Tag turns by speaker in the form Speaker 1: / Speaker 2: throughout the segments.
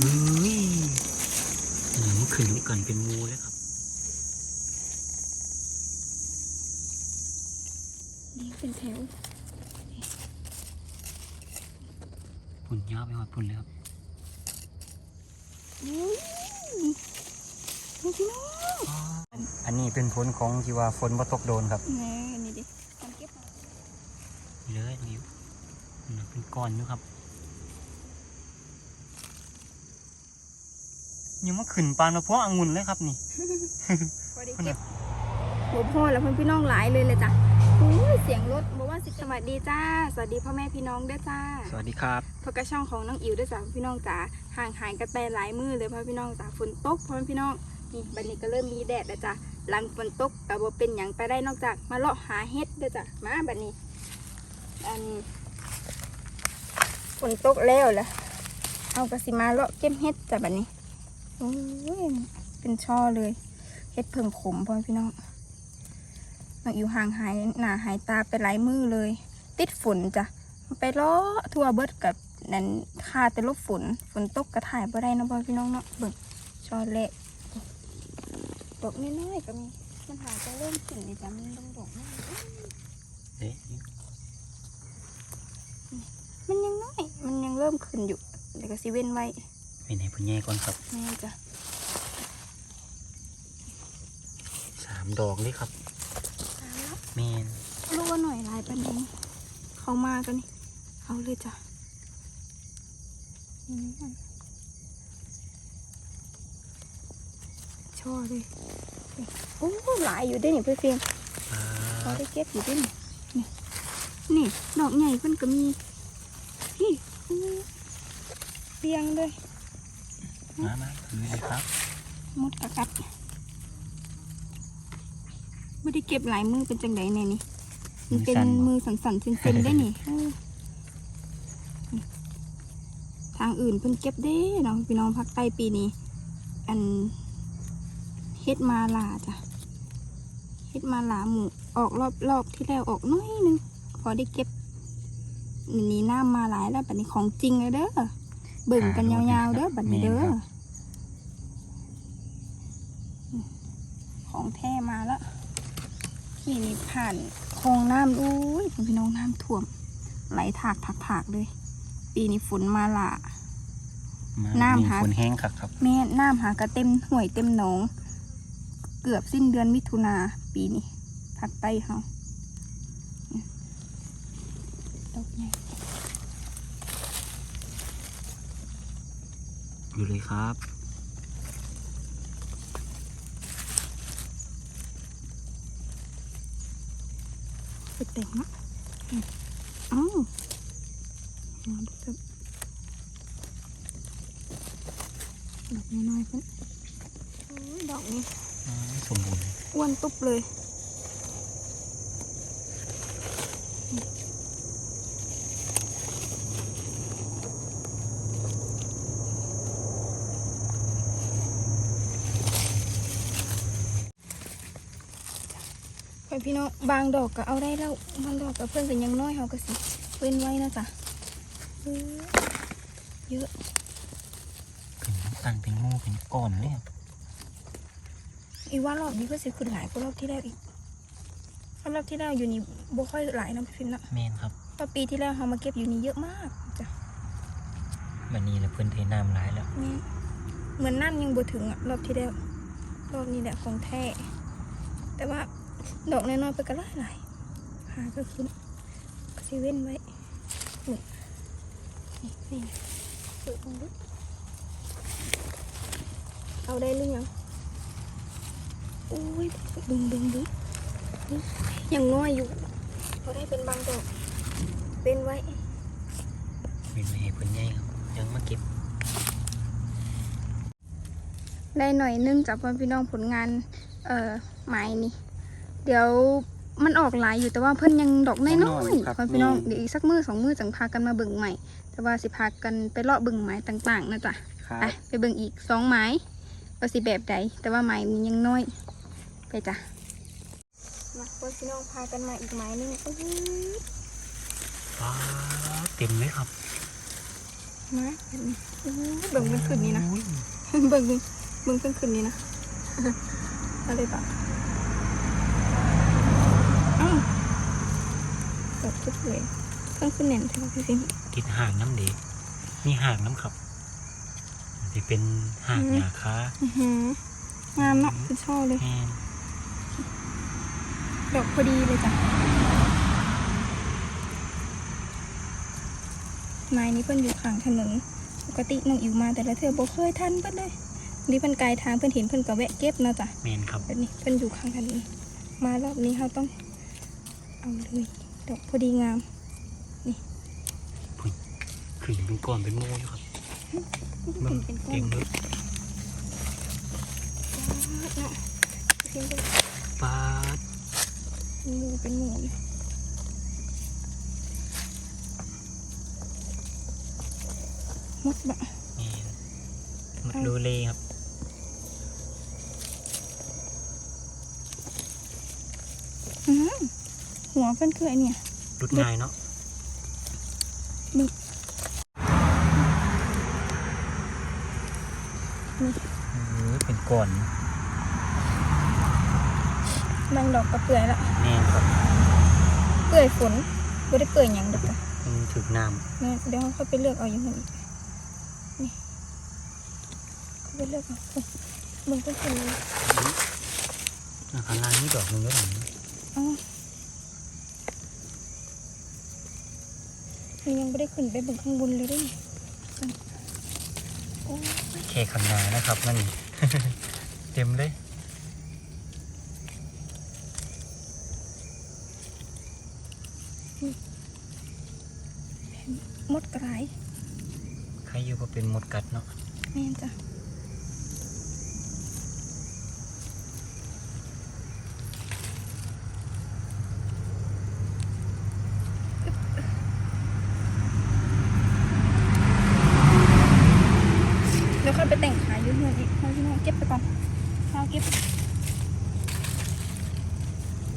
Speaker 1: เฮ้ยหนูขึ้นกันเป็นงูเลยครับ
Speaker 2: นี่เป็นแถว
Speaker 1: พุ่นยาวไปหอดพุ่นเลยครับ
Speaker 2: อุ้ยนี่พี่น้อง
Speaker 1: อันนี้เป็นผลของที่ว่าฝนมาตกโดนครับ
Speaker 2: แน่นี่ดิทำเก็บมา
Speaker 1: นี่เลยนิ้วนี่เป็นก้อนอยู่ครับ ยังมาขึ้นปานมาเพราะองุ่นเลยครับนี่
Speaker 2: พอได้เก็บหัวพ่อแล้วเพื่อนพี่น้องหลายเลยเลยจ้ะอุ้ยเสียงรถบอกว่าสิสวัสดีจ้า สวัสดีพ่อแม่พี่น้องด้วยจ้า
Speaker 1: สวัสดีครับ
Speaker 2: พบกับช่องของน้องอิ๋วด้วยจ้ะพี่น้องจ๋าห่างหายกันไปหลายมือเลยพ่อพี่น้องจ๋าฝนตกพ่อพี่น้องนี่บัดนี้ก็เริ่มมีแดดแล้วจ้ะหลังฝนตกแต่ว่าเป็นอย่างไปได้นอกจากมาเลาะหาเห็ดด้วยจ้ะมาบัดนี้อันฝนตกแล้วแหละเอากระสิมาเลาะเก็บเห็ดจ้ะบัดนี้ โอ้ยเป็นช่อเลยเห็ดเพิ่งขมพ่อพี่น้องน้องอิ๋วห่างหายหน้าหายตาไปหลายมือเลย ติดฝนจ้ะไปล้อทั่วเบิดกับนั่นคาแต่ลบฝนฝนตกกระถ่ายบ่ได้เนาะพ่อพี่น้องเนาะเบิ่งชอเละดอกน้อยๆก็มีมันหาจะเริ่มขึ้นนี่จ้ะมันต้องดอกน้อย
Speaker 1: เอ๊ะ
Speaker 2: มันยังน้อย มันยังเริ่มขึ้นอยู่เดี๋ยวก็สิเว้นไว้
Speaker 1: เป็นให้พุ่นใหญ่ก่อนครับ
Speaker 2: แม่จ้ะ
Speaker 1: สามดอกเลยครับ
Speaker 2: ตามแล้ว
Speaker 1: แมน
Speaker 2: รู้ว่าหน่อยหลายปานนี้เขามากันนี่เอาเลยจ้ะนี่ช่อเลยโอ้หลายอยู่เด้นี่เพื่อนเพียง
Speaker 1: อ่า
Speaker 2: เขาได้เก็บอยู่ด้วยนี่นี่นี่ดอกใหญ่เพิ่นก็มีนี่อู้เรียงเลย
Speaker 1: มามาคือเลยครับ
Speaker 2: มดกระกัดไม่ได้เก็บหลายมือเป็นจังไดเนี่ยนี่มันเป็นมือสั่นๆเส้นๆได้นี่เออนี่ทางอื่นเพิ่นเก็บเด้เนาะพี่น้องภาคใต้ปีนี้ อันเฮ็ดมาลาจ้ะเฮ็ดมาลาหมูออกรอบรอบที่แล้วออกน้อยหนึงพอได้เก็บนี่น้ำมาหลายแล้วบัดนี้ของจริงเลยเด้อ เบิ่งกันยาวๆเด้อบัดนี้เด้อของแท้มาแล้วขี่นี่ผ่านคลองน้ำอุ้ยพี่น้องน้ำท่วม ไหลถากถากถากเลย ปีนี้ฝนมาหละ
Speaker 1: มา
Speaker 2: น้ำหา
Speaker 1: ฝนแห้งครับครับ
Speaker 2: แม่น้ำหากระเต็มห่วยเต็มหนอง เกือบสิ้นเดือนมิถุนาปีนี้ภาคใต้เฮาอืมดอกให
Speaker 1: อยู่เลยครับ
Speaker 2: ไปแต่งเนาะอืมเอ้ามาดูครับดอกน้อยๆเพิ่นโอ้ยดอกนี้
Speaker 1: อ่าสมบูรณ์เลย
Speaker 2: อ้วนตุ๊บเลย เพื่อนพี่น้องบางดอกก็เอาได้แล้วบางดอกกับเพื่อนกันยังน้อยเขาก็สิเว้นไว้นะจ๊ะเออเยอะ
Speaker 1: ขึ้นตั้งเป็นงูเป็นก้อนเลยครับ
Speaker 2: อีว่ารอบนี้ก็สิขึ้นหลายกว่ารอบที่แล้วอีกเพราะรอบที่แล้วอยู่นี่บ่ค่อยหลายเนาะพี่ฟิล์มเนาะ
Speaker 1: แมนครับ
Speaker 2: ตอนปีที่แล้วเรามาเก็บอยู่นี่เยอะมากจ้ะ
Speaker 1: วันนี้แล้วเพิ่นเทน้ำร้ายแล้ว
Speaker 2: นี่เหมือนน้ำยังบ่ถึงอะรอบที่แล้วรอบนี้แหละของแท้แต่ว่า ดอกน้อยๆไปก็หลายหลายๆหาก็ขึ้นก็สิเว้นไว้นี่นี่นี่เปิดมันดูเอาได้หรือยังโอ้ยดึงดึงดึงนี่ยังน้อยอยู่พอได้เป็นบางดอกเป็นไว้
Speaker 1: เป็นไม่ให้เพิ่นใหญ่ครับยังมาเก็บ
Speaker 2: ได้หน่อยนึงจากพ่อพี่น้องผลงาน เอ่อไม้นี่ เดี๋ยวมันออกหลายอยู่แต่ว่าเพิ่นยังดอกน้อยๆพ่อพี่น้องเดี๋ยวอีกสักมือสองมือจังพากันมาเบิ่งใหม่ แต่ว่าสิพากันไปเลาะเบิ่งไม้ต่างๆนะจ๊ะ
Speaker 1: ครับ
Speaker 2: ไปไปเบิ่งอีกสองไม้ว่าสิแบบใดแต่ว่าไม้มียังน้อย ไปจ้ะมาพ่อพี่น้องพากันมาอีกไม้นึงอื้อหือ
Speaker 1: ว้าเต็มเลยครับ
Speaker 2: มาแบบนี้อู้เบิ่งเพิ่นขึ้นนี่นะ
Speaker 1: อุ้ย
Speaker 2: เบิ่งเบิ่งเบิ่งเพิ่นขึ้นนี่นะอะไรปะเอ้า ตกทุกเลยเพิ่นขึ้นแน่นใช่ไหมพี่ฟิล์ม
Speaker 1: ติดห่างน้ำเด็กมีห่างน้ำครับจะเป็นห่างหยาค้า
Speaker 2: อื้อหืองามเนาะคือชอบเลย
Speaker 1: แมน
Speaker 2: ดอกพอดีเลยจ้ะไม้นี้เพิ่นอยู่ข้างถนนปกติน้องอิวมาแต่ละเธอบ่เคยทันเพิ่นเลยนี่เพิ่นไกลทางเพิ่นเห็นเพิ่นก็แวะเก็บเนาะจ้ะ
Speaker 1: แมนครับ
Speaker 2: แบบนี้เพิ่นอยู่ข้างถนนมารอบนี้เราต้องเอาเลย ดอกพอดีงาม
Speaker 1: ขึ้นเป็นก้อนเป็นโมอยู่ครับ
Speaker 2: มั
Speaker 1: เบิ่
Speaker 2: น
Speaker 1: ง
Speaker 2: เป็นก้อ
Speaker 1: เต็
Speaker 2: น
Speaker 1: มเลย
Speaker 2: เนาะเพียงเป็น
Speaker 1: ปาด
Speaker 2: หมูเป็นหมูเลยมดบะ
Speaker 1: แมนหมดดูเลยครับ
Speaker 2: อื้อหือ หัวเพิ่นคือไอเนี่ย
Speaker 1: รุดง่ายเนาะ
Speaker 2: นี่
Speaker 1: เออเป็นก้อน
Speaker 2: บางดอกก็เปื่อยละ
Speaker 1: แมนครับ
Speaker 2: เปื่อยฝนไม่ได้เปื่อยหยังดอกจ้ะ
Speaker 1: มันถึกน้
Speaker 2: เนี่ยเดี๋ยวเขาไปเลือกเอาอย่างนั้นอีกนี่เขาไปเลือกเอาโอ้มึงก็เป็นเลยำ
Speaker 1: ข้างล่างนี่ดอกหนึงแล้วหนึ่ง
Speaker 2: เอ้ามัน ยังไม่ได้ขึ้นไปเบนข้างบนเลยเด้นี่โอ้
Speaker 1: แค่ข้างหน้านะครับนั่นเต็มเลย
Speaker 2: มดกระไร
Speaker 1: ใครอยู่ก็เป็นหมดกัดเนาะ
Speaker 2: แม่นจ้ะเดี๋ยวค่อยไปแต่งขายอยุ่งเงินอีก เอาพี่น้องเก็บไปก่อนเอาเก็บ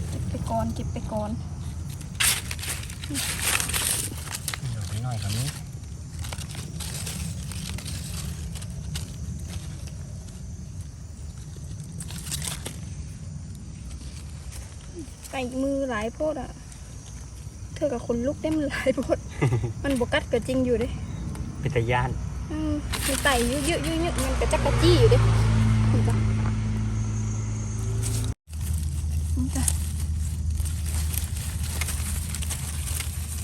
Speaker 2: เก็บไปก่อนเก็บไปก่อน
Speaker 1: ดอกน้อยๆครับนี้
Speaker 2: ไก่มือหลายโพดอะ เธอกับคนลุกได้มันหลายโพด มันบกัดก็จริงอยู่เด้
Speaker 1: เป็นตะย่าน
Speaker 2: อืมมันไต่เยอะๆเยอะๆมันกระจักกระจี้อยู่เด้เห็นจ้ะนี่จ้ะ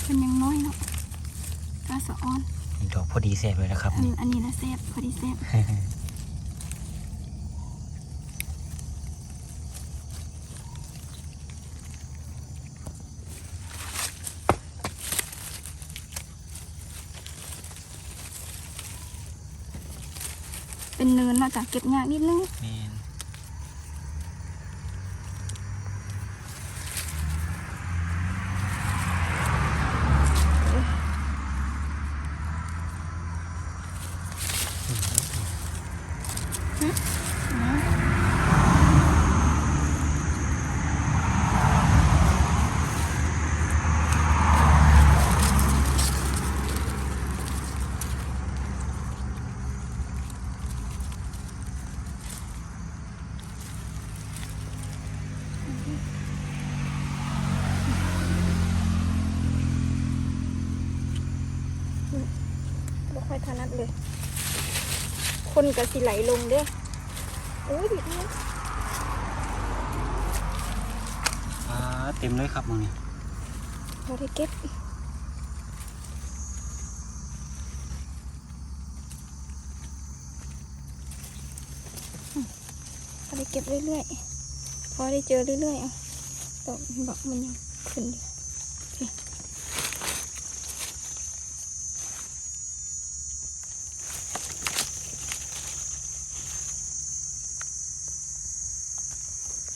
Speaker 2: มันยังน้อยเนาะกาสะออน
Speaker 1: นี่ ดอกพอดีแสบเลยนะครับ
Speaker 2: อัน
Speaker 1: นี่
Speaker 2: อันนี้นะเซฟพอดีเซฟเป็นเนินเนาะจ้ะเก็บยากนิดนึง
Speaker 1: แมน
Speaker 2: ไม่ค่อยถนัดเลย คนกับสิไหลลงเด้อโอ้ยบิดเนี่ย
Speaker 1: อ่าเต็มเลยครับมึงนี่
Speaker 2: เราได้เก็บอืมเราได้เก็บเรื่อยๆ พอได้เจอเรื่อยๆอะดอกบอกมันยังขึ้นอยู่โอเค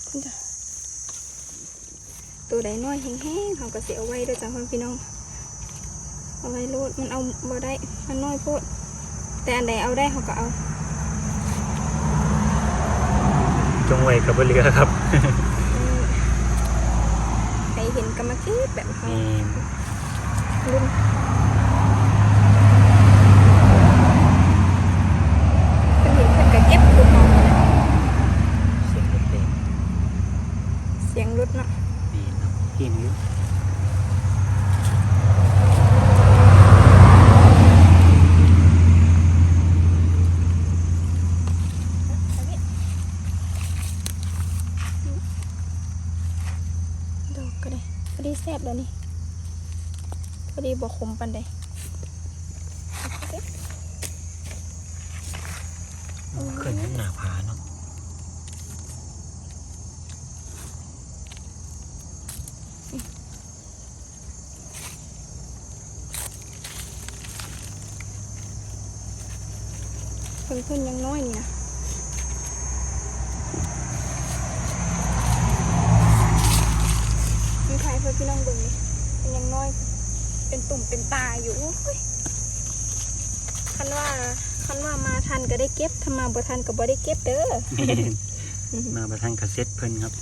Speaker 2: คุณจ้ะ ตัวใดน้อยแห้งๆเขาก็เสียเอาไว้ด้วยจ้ะพ่อพี่น้อง เอาไว้โลดมันเอาบ่ได้ มันน้อยโพด แต่อันใดเอาได้เขาก็เอา
Speaker 1: จงไว้กับเรือครับ
Speaker 2: ใครเห็นกรรมเก็บแบบเขา
Speaker 1: แมน
Speaker 2: รุ่น แล้วนี่พอดี บอกคมปันใด
Speaker 1: ขึ้นหนาผาเนาะ
Speaker 2: เพิ่นเพิ่นยังน้อยนี่นะมีใครเพิ่นพี่น้องเบิ่งนี่เป็นยังน้อย เป็นตุ่มเป็นตาอยู่โอ้ยคันว่าคันว่ามาทันก็ได้เก็บถ้ามาบ่ทันก็บ่ได้เก็บเด้อ
Speaker 1: มาประทังกระเซ็ตเพิ่นครับ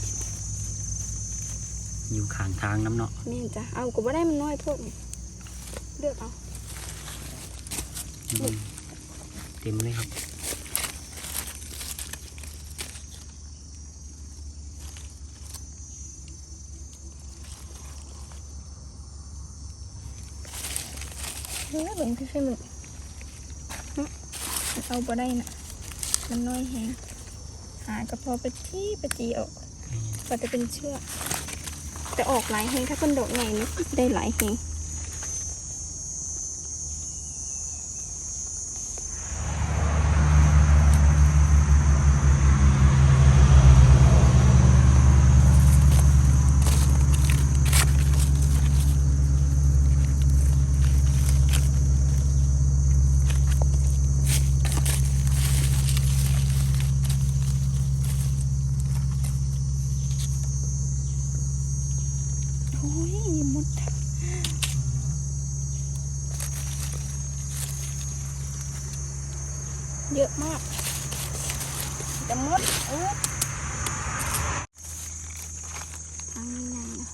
Speaker 1: อยู่ข้างทางน้ำเนาะ
Speaker 2: แม่นจ้ะเอาก็บ่ได้มันน้อยโพดเลือกเอา
Speaker 1: อืมเต็มเลยครับ
Speaker 2: ฮ้ยเบิ่งคือๆมันหึเอาบ่ได้น่ะมันน้อยแฮงหากระเพาะปะจี้ปะจีออกก็จะเป็นเชือกแต่ออกหลายแฮงถ้าคนดอกใหญ่นี่ได้หลายแฮงโอ้ยมดเยอะมากจะมดเออทางนี้ไงนะ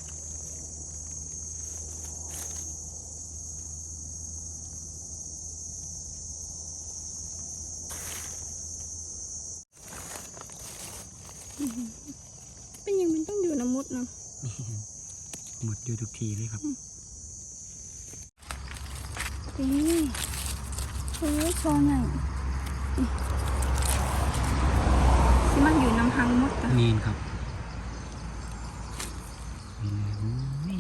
Speaker 2: อื้อหือเป็นยังมันต้องอยู่น้ำมดเนาะ
Speaker 1: หมดอยู่ทุกทีเลยครับ
Speaker 2: นี่โอ้ยโชว์หน่อยนี่สิมันอยู่น้ำหังหมดอะ
Speaker 1: มีนครับนี่เลยอุ้ย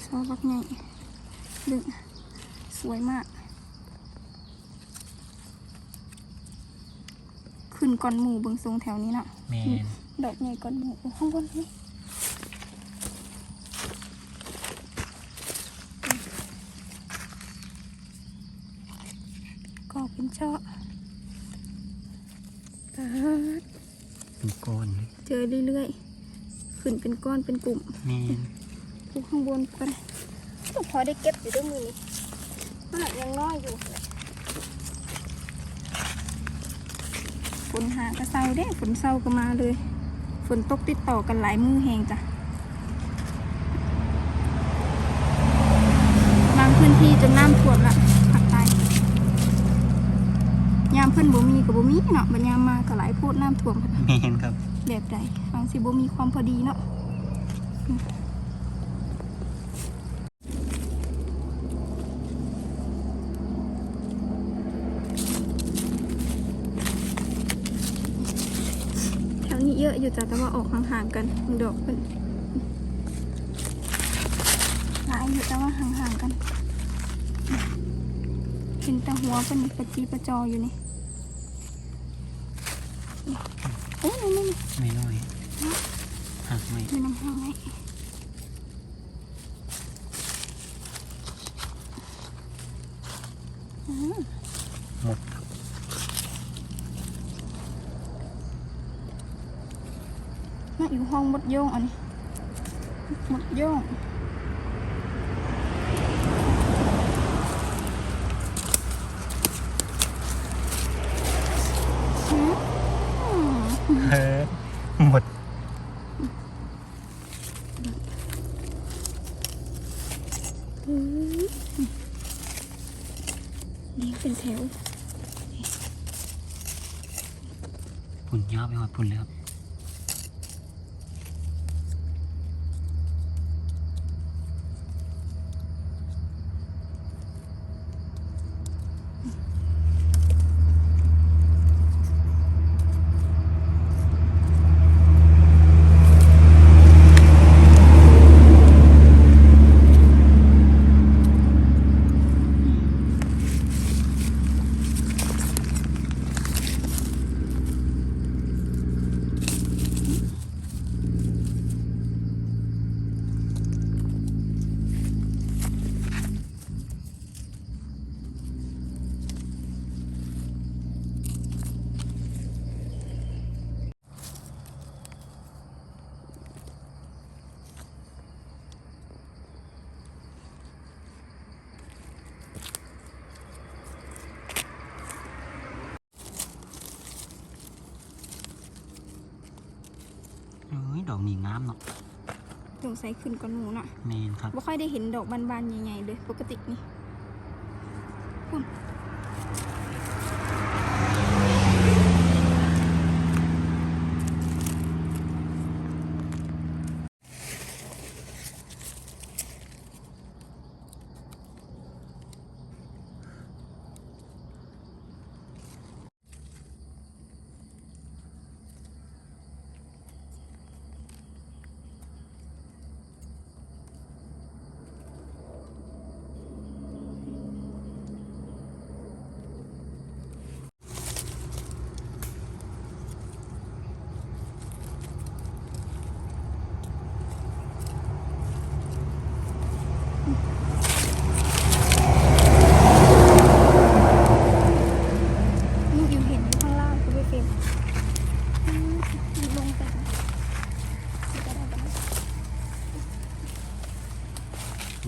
Speaker 2: โชว์บักใหญ่ดึงสวยมาก ขึ้นก่อนหมู่เบิงทรงแถวนี้เนาะ
Speaker 1: แมน
Speaker 2: ดอกใหญ่ก่อนหมู่โอ้ข้างบนนี่ก็ เป็นช่อตาด
Speaker 1: เป็นก้อนเลย
Speaker 2: เจอเรื่อยๆ ขึ้นเป็นก้อนเป็นกลุ่ม
Speaker 1: แมน
Speaker 2: ดูข้างบนก็ได้ก็พอได้เก็บอยู่ด้วยมือนี้ขนาดยังน้อยอยู่ฝนหากระเซาเด้ฝนเซาก็มาเลย ฝนตกติดต่อกันหลายมือแหงจ้ะบางพื้นที่จนน้ำท่วมละภาคใต้ยามเพิ่นบ่มีกับบ่มีเนาะบัดยามมาก็หลายโพดน้ำท่วมค่ะ
Speaker 1: แมนครับ
Speaker 2: แบบใดบางสิบ่มีความพอดีเนาะอืมแถวนี้เยอะอยู่จ้ะแต่ว่าออกห่างๆกันดอกเป็นหลายอยู่แต่ว่าห่างๆกันเป็นแต่หัวเป็นประจีประจออยู่นี่โอ้ยนี่นี่
Speaker 1: ไม่น้อยหักไม่
Speaker 2: ไม่น้ำหายอืม
Speaker 1: หมด
Speaker 2: น่าอยู่ห้องมดโยงอันนี้มดโยงอืม
Speaker 1: เฮ้ยหมด
Speaker 2: อืมนี่เป็นแถว
Speaker 1: พุ่นยาวไปหอดพุ่นเลยครับ นี้งามเนาะ
Speaker 2: สงสัยขึ้นกว่าหนูน่ะ
Speaker 1: แมนครับ
Speaker 2: บ่ค่อยได้เห็นดอกบานๆใหญ่ๆเลยปกตินี่พุ่นลูกอยู่เห็นอยู่ข้างล่างคุณพี่ฟิล์มอืมลงไปนะไม่ได้ไม่ได้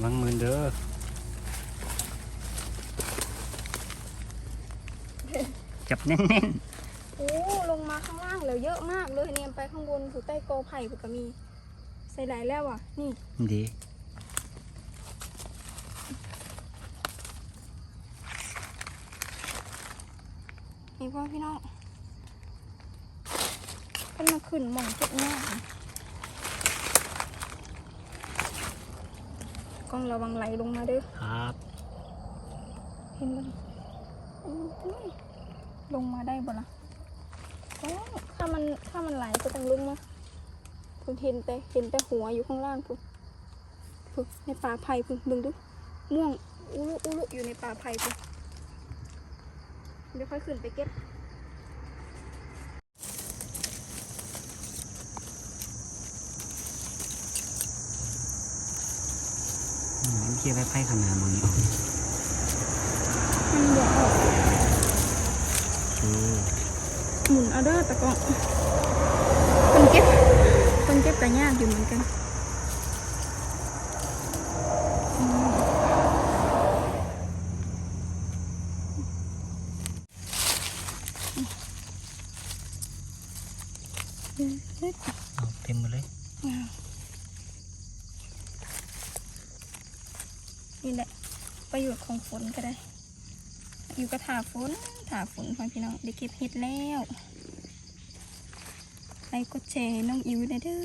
Speaker 1: วังมือเด้อจับแน่น
Speaker 2: โอ้ลงมาข้างล่างแล้วเยอะมากเลยเนี่ยไปข้างบนผูใต้กอไผ่ผูก็มี ใส่หลายแล้วอะ นี่
Speaker 1: ๆดี
Speaker 2: นี่พ่อพี่น้องขึ้นมาขึ้นหมองเก็บหน้าค่ะ กล้องระวังไหลลงมาเด้อ
Speaker 1: ครับ
Speaker 2: เห็นบ่อุ้ยลงมาได้บ่ล่ะโอ้ถ้ามันถ้ามันไหลก็ต้องลงมาคุณเห็นแต่เห็นแต่หัวอยู่ข้างล่างคุณคุณในป่าไผ่คุณดึงดูม่วงอุลุอุลุอยู่ในป่าไผ่คุณเดี๋ยวค่อยขึ้นไปเก็บ
Speaker 1: เทียบไปไพ่ขนาดมันนี้ออก
Speaker 2: มันเดือดออก
Speaker 1: โอเค
Speaker 2: หมุนเอาเด้อตะกอนคนเก็บคนเก็บกระยากอยู่เหมือนกันอืมเฮ้ย
Speaker 1: เอาเต็มหมดเลย
Speaker 2: ว้าวนี่แหละ ประโยชน์ของฝนก็ได้ อยู่กับถา ฝนถาฝนพ่อพี่น้องได้เก็บเห็ดแล้วไปกดแชร์ให้น้องอิวได้เด้อ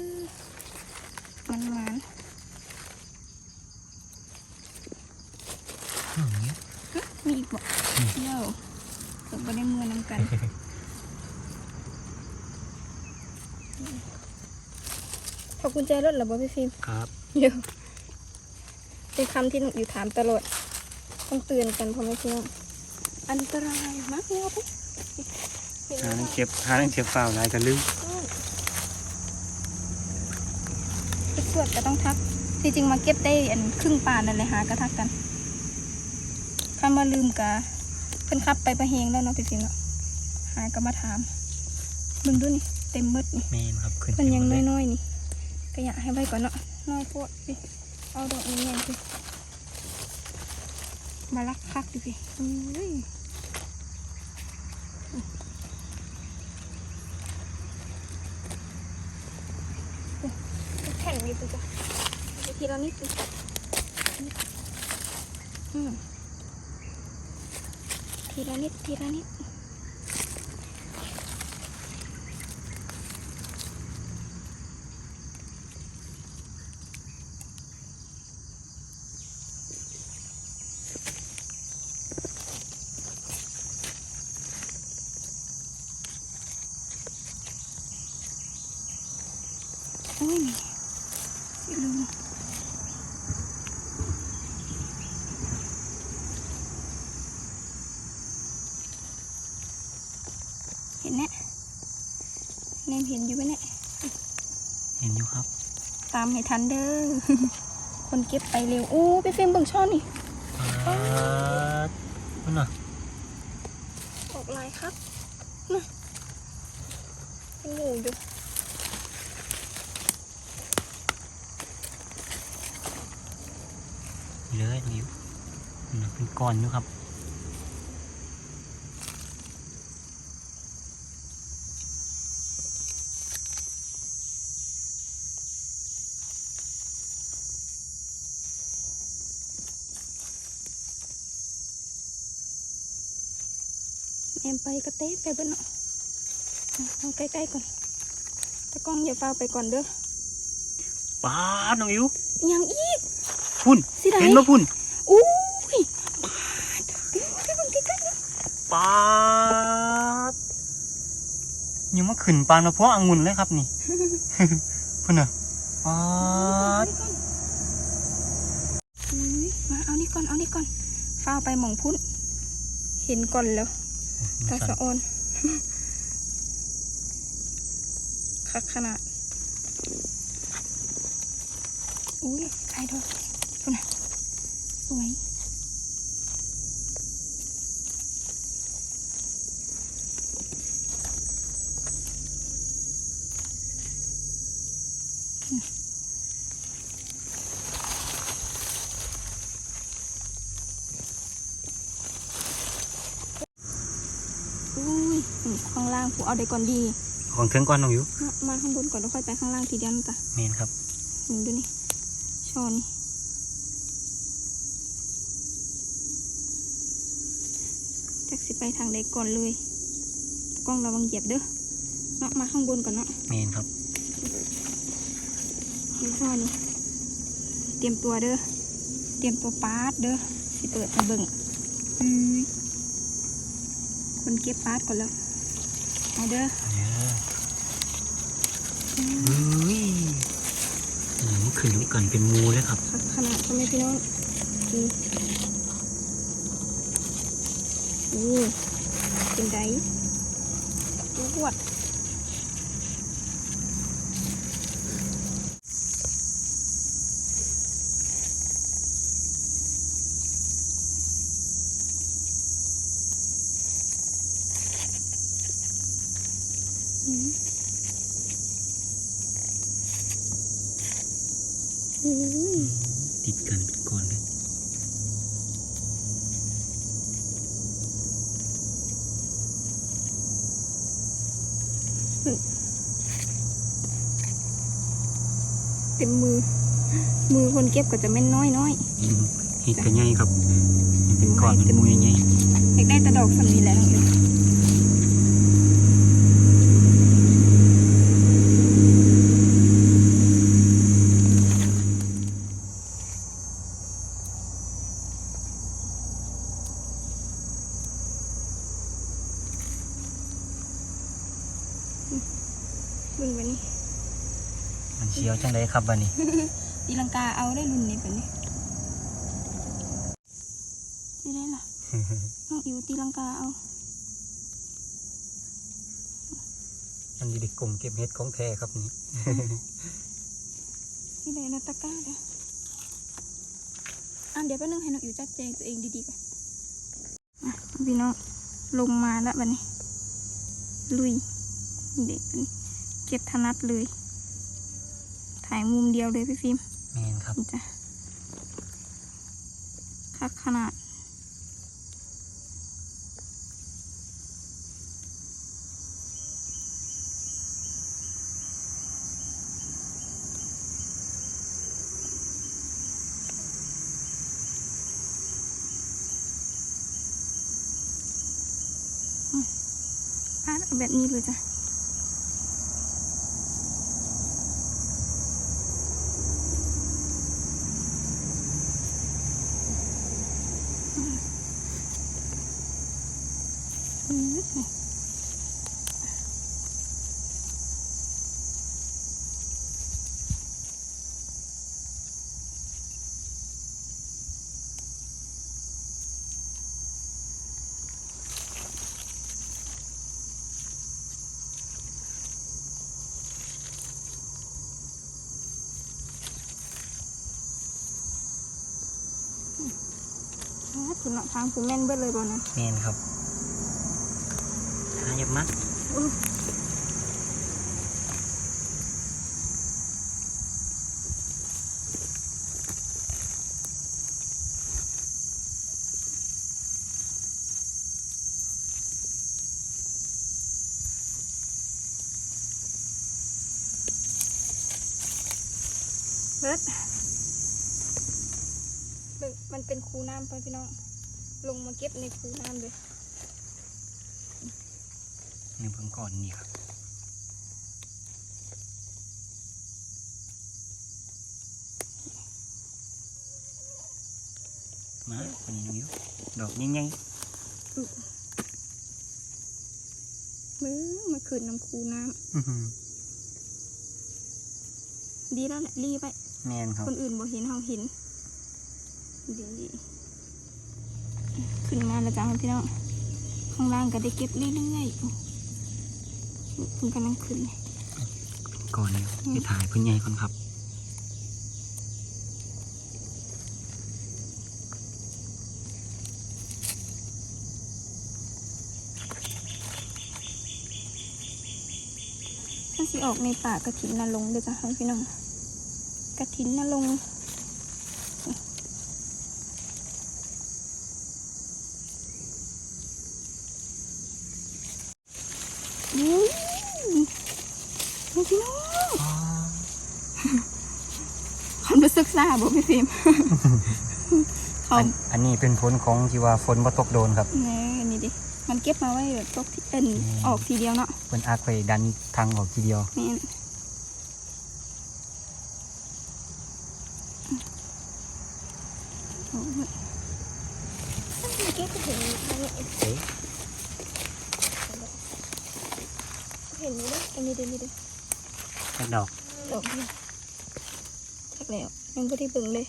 Speaker 2: มันหวาน
Speaker 1: อืมเนี่ย
Speaker 2: ฮะมีอีกบ่เที่ยวเกิดบ่ได้มือนำกันขอบกุญแจรถเหรอบ่พี่ฟิล์ม
Speaker 1: ครับ
Speaker 2: เดี๋ยวเป็นคำที่หนูอยู่ถามตลอด ต้องเตือนกันพ่อแม่พี่น้อง อันตรายมากเลยอะปุ๊เห็นไหม
Speaker 1: หานัง
Speaker 2: คะ
Speaker 1: เก็บหานังเก็บเปล่าหลายกันลืม
Speaker 2: ไปตรวจก็ต้องทัก ที่จริงมาเก็บได้อันครึ่งปานนั่นเลยหากระทักกันข้ามาลืมกะเพิ่นขับไปประเฮงแล้วเนาะพี่ฟิล์มเนาะหากะมาถามมึงดูนี่เต็มมืดนี่
Speaker 1: แมนครับขึ้น
Speaker 2: มันยัง
Speaker 1: เต็มหมดเล
Speaker 2: น้อยๆนี่ก็อยากให้ไว้ก่อนเนาะน้อยโพดสิเอาดอกนี้ไงสิ มาลักคักดิพี่แข็งอยู่ตัวจ้ะทีละนิดสิทีละนิดทีละนิด โอ้ยสิลืมเห็นแน่เนมเห็นอยู่ไหมเนี่ย
Speaker 1: เห็นอยู่ครับ
Speaker 2: ตามให้ทันเด้อ คนเก็บไปเร็วโอ้ไปเฟรมเบิ่งช่อนนี่
Speaker 1: ปาดนั่นน่ะ
Speaker 2: ออกลายครับน่ะเป็นหมูอยู่
Speaker 1: นี่เลยนิ้วนั่นน่ะเป็นก้อนอยู่ครับ
Speaker 2: ไปก็เต้ไปเบิ้ลเนาะเอาเอาใกล้ๆก่อนตะกล้องอย่าฟ้าวไปก่อนเด้อ
Speaker 1: ป้าดน้องอิ๋ว
Speaker 2: ยังอีก
Speaker 1: พุ่น
Speaker 2: สิได้
Speaker 1: เห็นบ่พุ่น
Speaker 2: อู้ยปาดเดี๋ยวไปเบิ่งใกล้ๆเด้อ
Speaker 1: ป้าดยังมาขึ้นปานมาเพราะองุ่นเลยครับนี่พุ่นน่ะป้าด
Speaker 2: อุ๊ยมาเอานี่ก่อนเอานี่ก่อนฟ้าวไปหมองพุ่น เห็นก่อนแล้ว ตาสะออนคักขนาด อุ้ยใครดอกพุ่นน่ะสวย อุ้ยข้างล่างผู เอาได้ก่อนดี
Speaker 1: ของถึงก่อนน้องอิ๋ว
Speaker 2: มามาข้างบนก่อนแล้วค่อยไปข้างล่างทีเดียวนะจ๊ะ
Speaker 1: เมนครับ
Speaker 2: หนึ่งดูนี่ช้อนนี่จักสิไปทางใดก่อนเลยกล้องระวังเหยียบเด้อเนาะมาข้างบนก่อนเนาะ
Speaker 1: เมนครับ
Speaker 2: นี่ช้อนนี่เตรียมตัวเด้อเตรียมตัวปาดเด้อสิเปิดให้เบิ่งอือคนเก็บปาดก่อนแล้ว มาเด้อ
Speaker 1: เด้อ
Speaker 2: อืม
Speaker 1: เฮ้ยอืมขึ้นน้ำกันเป็นงูเลยครับ
Speaker 2: คักขนาดทำไมพี่น้องอืออู้เป็นไดปวดอืมอุ้ย
Speaker 1: ติดกันเป็นก้อนเลย
Speaker 2: เต็มมือ มือคนเก็บก็จะไม่นน้อยน้อย
Speaker 1: อืมเห็ดกันใหญ่ครับเป็นก้อนเป็นมูใหญ่
Speaker 2: อยากได้แตะดอกสำนีแหล้วน้องเลยเบึงไปนี่
Speaker 1: ๆมันเชียวจังเลย ครับบันนี้
Speaker 2: ตีลังกาเอาได้รุ่นนี้ไปนี่ได้ได้ล่ะน้องอิวตีลังกาเอา
Speaker 1: อันนี้เด็กกลมเก็บเห็ดของแท้ครับนี่
Speaker 2: นี่เลยนะตะกร้าเด้ออะเดี๋ยวแป๊บนึงให้น้องอิวจัดแจงตัวเองดีๆก่อนอะพี่น้องลงมาแล้วบัดนี้ ลุยเด็กบัดนี้เก็บถนัดเลย ถ่ายมุมเดียวเลยพี่ฟิล์ม
Speaker 1: แมนครับ
Speaker 2: นี่จ้ะคักขนาดอะเอาแบบนี้เลยจ้ะ อืมอะ คุณเนาะทางคุณแม่นเบิดเลยบ่นะ
Speaker 1: แมนครับ บมัด
Speaker 2: อุ๊ยเบิดเบิ่งมันเป็นคูน้ำไปพี่น้อง ลงมาเก็บในคูน้ำเลย
Speaker 1: นี่เบิ่งก่อนนี่ครับมาคนนี้นิ้วดอกยังไง
Speaker 2: มือมาคืนน้ำคูน้ำดีแล้วแหละรีบไป
Speaker 1: แมนครับ
Speaker 2: คนอื่นบ่เห็นเฮาเห็นดีขึ้นมาแล้วจ้าพี่น้องข้างล่างก็ได้เก็บเรื่อยๆ โอ้เพิ่งกำลังขึ้นเลย
Speaker 1: ก่อนนี้ไปถ่ายเพื่อนใหญ่ก่อนครับ
Speaker 2: ถ้าสิออกในป่ากระถินนรงค์เด้อจ้าพี่น้องกระถินนรงค์อุ้ยนี่พี่น้อง ความรู้สึกซาบ่พี่ฟิล์มเขา
Speaker 1: อันอันนี้เป็นผลของที่ว่าฝนบ่ตกโดนครับ
Speaker 2: แนี่อันนี้ดิ มันเก็บมาไว้แบบตกที่เอ็น
Speaker 1: อืม
Speaker 2: ออกทีเดียวเนาะ
Speaker 1: เพิ่นอักไปดันทางออกทีเดียว
Speaker 2: นี่โอ้ยมันเก็บไปเห็นอันนี้
Speaker 1: เอ๊ะ
Speaker 2: เห็นนี้ด้วยอันนี้ด้วยนี่ด้วย
Speaker 1: แค่ดอก
Speaker 2: ดอกนี่ทักแล้ว ยังก็ที่เบิ่งเลย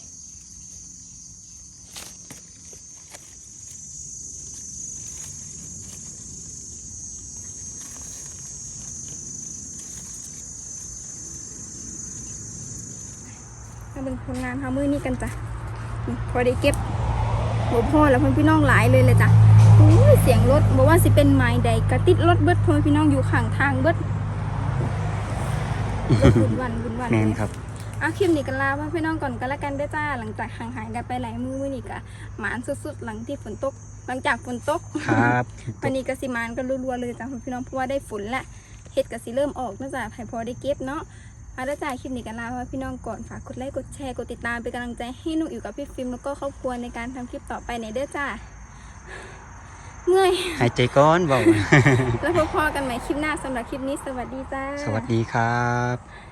Speaker 2: มาเป็นคนงานทำมือนี่กันจ้ะนี่พอได้เก็บโหพ่อแล้วเพื่อนพี่น้องหลายเลยเลยจ้ะอู้ยเสียงรถบอกว่าสิเป็นไม้ใดกระติดรถเบิดเพื่อนพี่น้องอยู่ข้างทางเบิดรถบุญวันบุญวัน
Speaker 1: แม
Speaker 2: เลย
Speaker 1: นครับ
Speaker 2: อะคลิปนี้กันลาว่าพี่น้องก่อนกันละกันเด้อจ้า หลังจากห่างหายกันไปหลายมือมื้อนี้ก็หมานสุดๆ หลังที่ฝนตก หลังจากฝนตก
Speaker 1: ครับ
Speaker 2: วันนี้ก็สิมานก็รัวๆเลยจ้ะพี่น้องเพราะว่าได้ฝนและเห็ดก็สิเริ่มออกเนื่องจากให้พอได้เก็บเนาะเอาละจ้าคลิปนี้กันลาว่าพี่น้องก่อนฝากกดไลค์กดแชร์กดติดตามเป็นกำลังใจให้หนุอยู่กับพี่ฟิล์มแล้วก็ครอบครัวในการทำคลิปต่อไปในเด้อจ้าเมื่อย
Speaker 1: หายใจก้อนเบา
Speaker 2: แล้วพบพอกันใหม่คลิปหน้าสำหรับคลิปนี้สวัสดีจ้า
Speaker 1: สวัสดีครับ